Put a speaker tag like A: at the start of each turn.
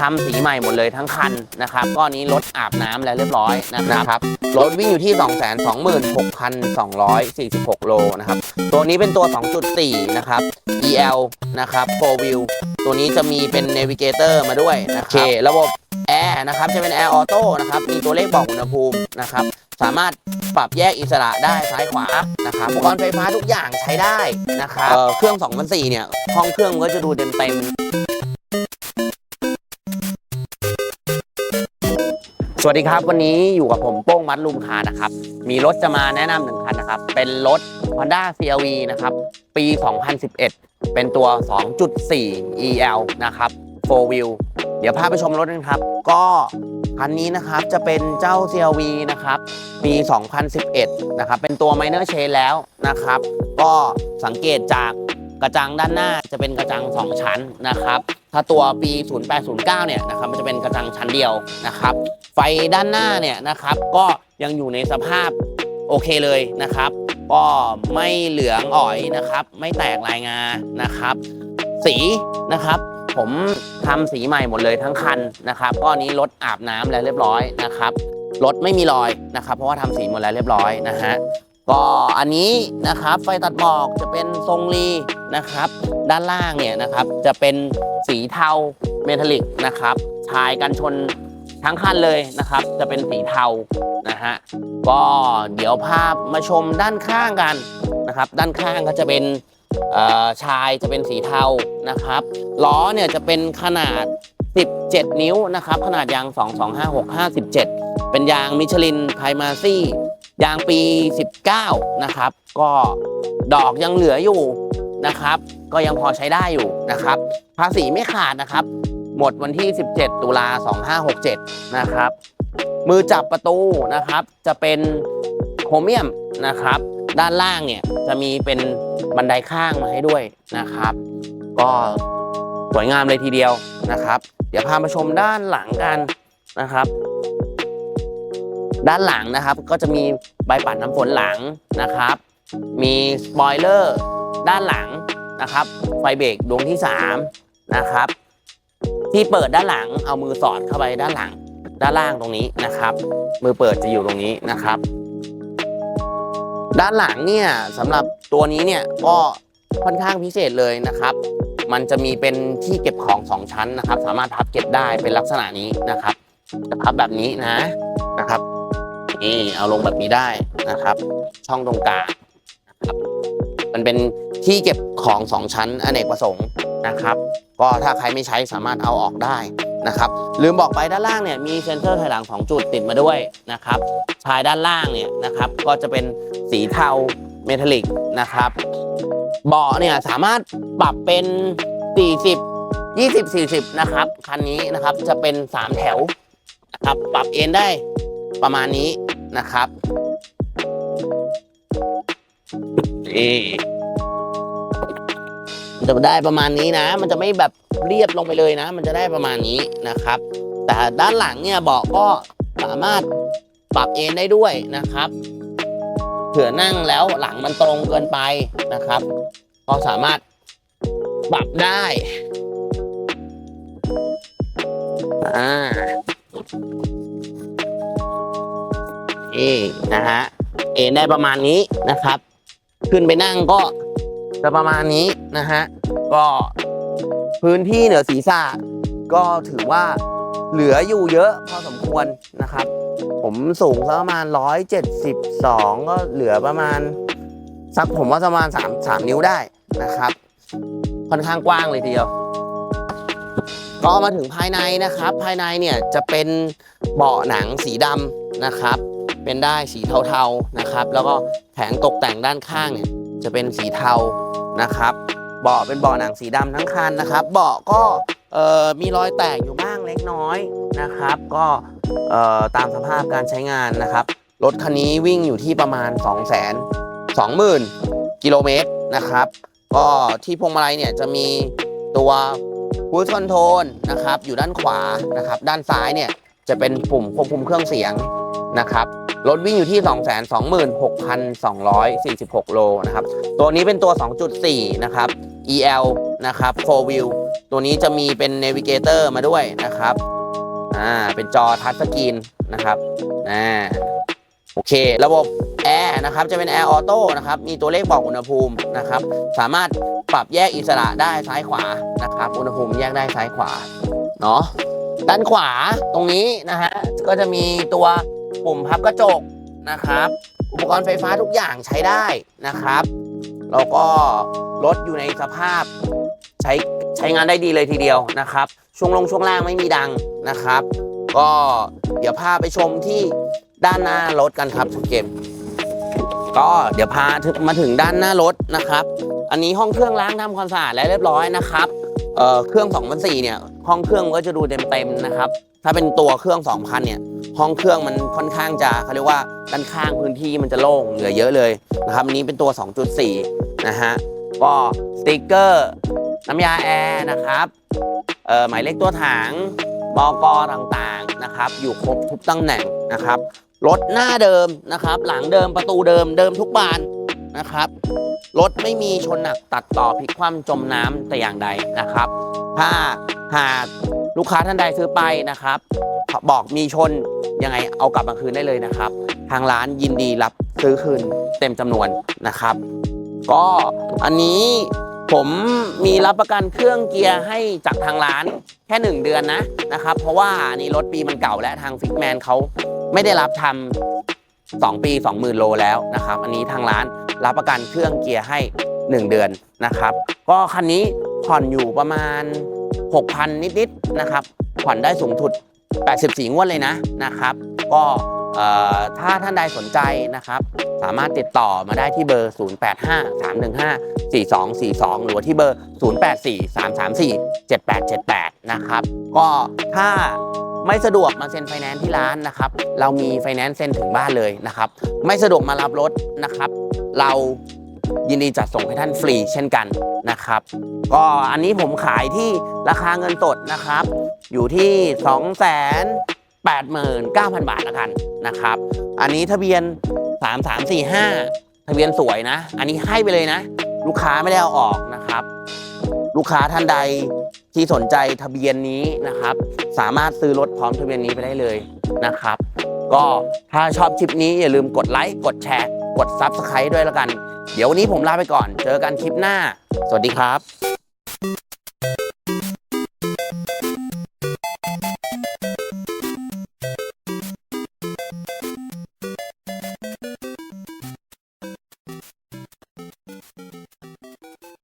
A: ทำสีใหม่หมดเลยทั้งคันนะครับก็นี้รถอาบน้ำแล้วเรียบร้อยนะครับรถวิ่งอยู่ที่ 226,246 โลนะครับ ตัวนี้เป็นตัว 2.4 นะครับ EL นะครับ4 wheel ตัวนี้จะมีเป็น navigator มาด้วยนะครับโอเคระบบแอร์นะครับจะเป็นแอร์ออโต้นะครับ มีตัวเลขบอกอุณหภูมินะครับ สามารถปรับแยกอิสระได้ซ้ายขวานะครับอุปกรณ์ไฟฟ้าทุกอย่างใช้ได้นะครับเอ่อเครื่อง2004เนี่ยห้องเครื่องมันก็จะดูเต็มเต็ม วัสดีครับ วันนี้อยู่กับผมโป้งมัดลุมคานะครับ มีรถจะมาแนะนำหนึ่งคันนะครับ เป็นรถ Honda CRV นะครับ ปี 2011 เป็นตัว 2.4 EL นะครับ 4 wheel เดี๋ยวพาไปชมรถกันครับ ก็คันนี้นะครับจะเป็นเจ้า CRV นะครับ ปี 2011 นะครับ เป็นตัว minor chain แล้วนะครับ ก็สังเกตจากกระจังด้านหน้าจะเป็นกระจัง 2 ชั้นนะครับ ถ้าตัวปี 0809 เนี่ยนะครับมันจะเป็นกระจังชั้นเดียวนะครับ ไฟด้านหน้าเนี่ยนะครับก็ยังอยู่ในสภาพโอเคเลยนะครับ ก็ไม่เหลืองอ่อยนะครับ ไม่แตกลายงานะครับ สีนะครับผมทำสีใหม่หมดเลยทั้งคันนะครับก็นี้รถอาบน้ำแล้วเรียบร้อยนะครับรถไม่มีรอยนะครับ เพราะว่าทำสีหมดแล้วเรียบร้อยนะฮะก็อันนี้นะครับไฟตัดหมอกจะเป็นทรงรีนะครับ ด้านล่างเนี่ยนะครับจะเป็น สีเทาเมทัลลิกนะครับชายกันชนทั้งคันเลยนะครับ จะเป็นสีเทานะฮะก็เดี๋ยวพาพมาชมด้านข้างกันนะครับ ด้านข้างก็จะเป็นชายจะเป็นสีเทานะครับล้อเนี่ยจะเป็นขนาด 17 นิ้วนะครับ ขนาดยาง 225 6 57 เป็นยางมิชลินไพมาซี่ยางปี 19 นะครับ ก็ดอกยังเหลืออยู่ นะครับ ก็ยังพอใช้ได้อยู่นะครับ ภาษีไม่ขาดนะครับ หมดวันที่ 17 ตุลา 2567 นะครับ มือจับประตูนะครับ จะเป็นโครเมียมนะครับ ด้านล่างเนี่ยจะมีเป็นบันไดข้างมาให้ด้วยนะครับ ก็สวยงามเลยทีเดียวนะครับ เดี๋ยวพามาชมด้านหลังกันนะครับ ด้านหลังนะครับก็จะมีใบปัดน้ำฝนหลังนะครับ มีสปอยเลอร์ ด้านหลังนะครับ ไฟเบรกดวงที่3นะครับ ที่เปิดด้านหลังเอามือสอดเข้าไปด้านหลัง ด้านล่างตรงนี้นะครับ มือเปิดจะอยู่ตรงนี้นะครับ ด้านหลังเนี่ยสำหรับตัวนี้เนี่ยก็ค่อนข้างพิเศษเลยนะครับ มันจะมีเป็นที่เก็บของสองชั้นนะครับ สามารถพับเก็บได้เป็นลักษณะนี้นะครับจะพับแบบนี้นะนะครับนี่เอาลงแบบนี้ได้นะครับ ช่องตรงกลาง มันเป็นที่เก็บของสองชั้นอเนกประสงค์นะครับ ก็ถ้าใครไม่ใช้สามารถเอาออกได้นะครับลืมบอกไปด้านล่างเนี่ยมีเซ็นเซอร์ถอยหลัง 2 จุดติดมาด้วยนะครับชายด้านล่างเนี่ยนะครับก็จะเป็นสีเทาเมทัลลิกนะครับเบาะเนี่ยสามารถปรับเป็น 40 20 40 นะครับคันนี้นะครับจะเป็น 3 แถวนะครับปรับเอนได้ประมาณนี้นะครับ นี่มันจะได้ประมาณนี้นะ มันจะไม่แบบเรียบลงไปเลยนะ มันจะได้ประมาณนี้นะครับ แต่ด้านหลังเนี่ยเบาะก็สามารถปรับเอนได้ด้วยนะครับเผื่อนั่งแล้วหลังมันตรงเกินไปนะครับ ก็สามารถปรับได้อ่านี่นะฮะเอนได้ประมาณนี้นะครับ ขึ้นไปนั่งก็จะประมาณนี้นะฮะ ก็พื้นที่เหนือศีรษะก็ถือว่าเหลืออยู่เยอะพอสมควรนะครับ ผมสูงสักประมาณ 172 ก็เหลือประมาณสักผมว่าประมาณ3 3นิ้วได้นะครับ ค่อนข้างกว้างเลยทีเดียว ก็มาถึงภายในนะครับ ภายในเนี่ยจะเป็นเบาะหนังสีดำนะครับ เป็นได้สีเทาๆนะครับ แล้วก็แผงตกแต่งด้านข้างเนี่ยจะเป็นสีเทานะครับเบาะเป็นเบาะหนังสีดำทั้งคันนะครับ เบาะก็มีรอยแตกอยู่บ้างเล็กน้อยนะครับ ก็ตามสภาพการใช้งานนะครับ รถคันนี้วิ่งอยู่ที่ประมาณ2 2 0 0 0 0 กิโลเมตรนะครับ ก็ที่พวงมาลัยเนี่ยจะมีตัวพูชคอนโทรลนะครับ อยู่ด้านขวานะครับ ด้านซ้ายเนี่ยจะเป็นปุ่มควบคุมเครื่องเสียงนะครับ รถวิ่งอยู่ที่ 226,246 โลนะครับ ตัวนี้เป็นตัว 2.4 นะครับ EL นะครับ4 wheel ตัวนี้จะมีเป็นเนวิเกเตอร์มาด้วยนะครับ อ่า เป็นจอทัชสกรีนนะครับ อ่า โอเค ระบบแอร์นะครับ จะเป็นแอร์ออโต้นะครับ มีตัวเลขบอกอุณหภูมินะครับ สามารถปรับแยกอิสระได้ซ้ายขวา นะครับ อุณหภูมิแยกได้ซ้ายขวา เนาะด้านขวาตรงนี้นะฮะ ก็จะมีตัว ปุ่มพับกระจกนะครับ อุปกรณ์ไฟฟ้าทุกอย่างใช้ได้นะครับ แล้วก็รถอยู่ในสภาพใช้ใช้งานได้ดีเลยทีเดียวนะครับ ช่วงลงช่วงล่างไม่มีดังนะครับ ก็เดี๋ยวพาไปชมที่ด้านหน้ารถกันครับคุณเกมก็เดี๋ยวพามาถึงด้านหน้ารถนะครับ อันนี้ห้องเครื่องล้างทำความสะอาดแล้วเรียบร้อยนะครับเเครื่อง2004เนี่ยห้องเครื่องก็จะดูเต็มๆนะครับ ถ้าเป็นตัวเครื่อง 2000 เนี่ย ห้องเครื่องมันค่อนข้างจะเขาเรียกว่าด้านข้างพื้นที่มันจะโล่งเหลือเยอะเลยนะครับอันนี้เป็นตัว 2.4 นะฮะก็สติกเกอร์น้ำยาแอร์นะครับเอ่อหมายเลขตัวถังบอกต่างๆนะครับ อยู่ครบทุกตำแหน่งนะครับรถหน้าเดิมนะครับ หลังเดิมประตูเดิมเดิมทุกบานนะครับรถไม่มีชนหนักตัดต่อพลิกคว่ำจมน้ำแต่อย่างใดนะครับ ถ้าหากลูกค้าท่านใดซื้อไปนะครับ บอกมีชนยังไงเอากลับมาคืนได้เลยนะครับ ทางร้านยินดีรับซื้อคืนเต็มจำนวนนะครับ ก็อันนี้ผมมีรับประกันเครื่องเกียร์ให้จากทางร้านแค่ 1 เดือนนะนะครับ เพราะว่าอันนี้รถปีมันเก่าและทางฟิกแมนเขาไม่ได้รับทำ2ปี 20,000 โลแล้วนะครับ อันนี้ทางร้านรับประกันเครื่องเกียร์ให้ 1 เดือนนะครับ ก็คันนี้ผ่อนอยู่ประมาณ 6,000 นิดๆนะครับ ผ่อนได้สูงสุด 84 งวดเลยนะนะครับ ก็ถ้าท่านใดสนใจนะครับ สามารถติดต่อมาได้ที่เบอร์ 0853154242 หรือว่าที่เบอร์ 0843347878 นะครับ ก็ถ้าไม่สะดวกมาเซ็นไฟแนนซ์ที่ร้านนะครับ เรามีไฟแนนซ์เซ็นถึงบ้านเลยนะครับ ไม่สะดวกมารับรถนะครับ เรายินดีจัดส่งให้ท่านฟรีเช่นกันนะครับ ก็อันนี้ผมขายที่ราคาเงินสดนะครับ อยู่ที่ 2 8 9 0 0 0 บาทละกันนะครับ อันนี้ทะเบียน 3 3 4 5 ทะเบียนสวยนะ อันนี้ให้ไปเลยนะ ลูกค้าไม่ได้เอาออกนะครับ ลูกค้าท่านใดที่สนใจทะเบียนนี้นะครับ สามารถซื้อรถพร้อมทะเบียนนี้ไปได้เลยนะครับ ก็ถ้าชอบคลิปนี้อย่าลืมกดไลค์กดแชร์ กด Subscribe ด้วยละกัน เดี๋ยววันนี้ผมลาไปก่อน เจอกันคลิปหน้า สวัสดีครับ